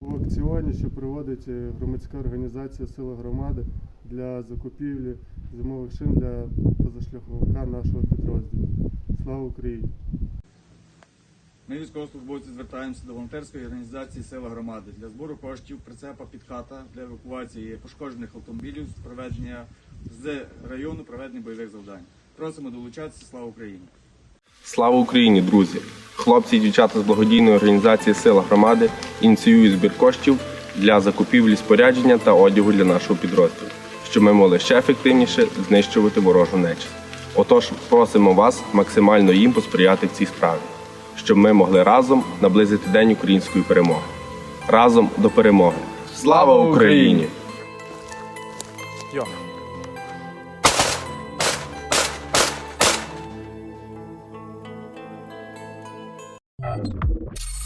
У аукціоні, що проводить е, громадська організація Сила громади для закупівлі зимових шин для позашляховика нашого підрозділу. Слава Україні! Ми, військовослужбовці, звертаємося до волонтерської організації Сила громади для збору коштів прицепа підката для евакуації пошкоджених автомобілів з проведення з району проведення бойових завдань. Просимо долучатися. Слава Україні! Слава Україні, друзі! Хлопці і дівчата з благодійної організації Сила громади ініціюють збір коштів для закупівлі спорядження та одягу для нашого підрозділу, щоб ми могли ще ефективніше знищувати ворожу нечисть. Отож, просимо вас максимально їм посприяти в цій справі, щоб ми могли разом наблизити день української перемоги. Разом до перемоги! Слава Україні! Um.